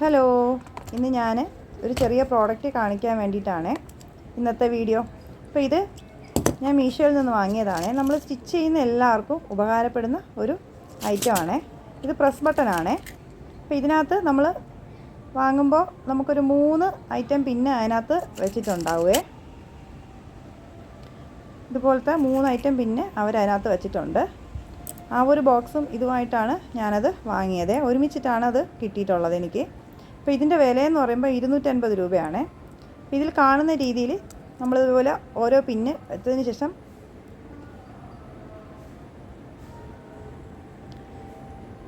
Hello ഇന്ന് ഞാൻ ഒരു ചെറിയ പ്രോഡക്റ്റ് കാണിക്കാൻ വേണ്ടിയിട്ടാണ് ഇന്നത്തെ വീഡിയോ അപ്പോൾ ഇത് ഞാൻ മീഷോയിൽ നിന്ന് വാങ്ങിയതാണ്. നമ്മൾ സ്റ്റിച്ച് ചെയ്യുന്ന എല്ലാവർക്കും ഉപകാരപ്പെടുന്ന ഒരു ഐറ്റമാണ് ഇത് പ്രസ് ബട്ടണാണ് അപ്പോൾ ഇതിനകത്ത് നമ്മൾ വാങ്ങുമ്പോൾ നമുക്കൊരു മൂന്ന് ഐറ്റം പിന്നെ അതിനകത്ത് വെച്ചിട്ടുണ്ടാവുകയെ ഇതുപോലത്തെ മൂന്ന് ഐറ്റം പിന്നെ അവർ അതിനകത്ത് വെച്ചിട്ടുണ്ട്. ആ ഒരു ബോക്സും ഇതുമായിട്ടാണ് ഞാനത് വാങ്ങിയത്. ഒരുമിച്ചിട്ടാണ് അത് കിട്ടിയിട്ടുള്ളത് എനിക്ക്. അപ്പോൾ ഇതിന്റെ വിലയെന്ന് പറയുമ്പോൾ ഇരുന്നൂറ്റൻപത് രൂപയാണ്. ഇതിൽ കാണുന്ന രീതിയിൽ നമ്മളിതുപോലെ ഓരോ പിന്ന് എത്തതിന് ശേഷം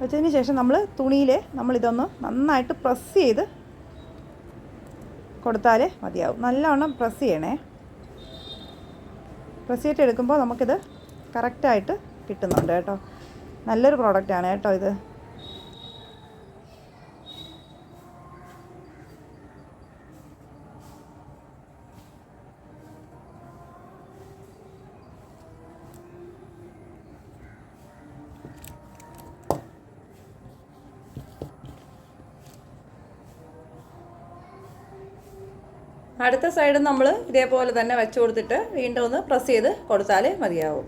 വെച്ചതിന് ശേഷം നമ്മൾ തുണിയിൽ നമ്മളിതൊന്ന് നന്നായിട്ട് പ്രസ് ചെയ്ത് കൊടുത്താൽ മതിയാവും. നല്ലവണ്ണം പ്രസ് ചെയ്യണേ. പ്രസ് ചെയ്തിട്ട് എടുക്കുമ്പോൾ നമുക്കിത് കറക്റ്റായിട്ട് കിട്ടുന്നുണ്ട് കേട്ടോ. നല്ലൊരു പ്രോഡക്റ്റാണ് കേട്ടോ ഇത്. അടുത്ത സൈഡ് നമ്മൾ ഇതേപോലെ തന്നെ വെച്ച് കൊടുത്തിട്ട് വീണ്ടും ഒന്ന് പ്രസ് ചെയ്ത് കൊടുത്താൽ മതിയാവും.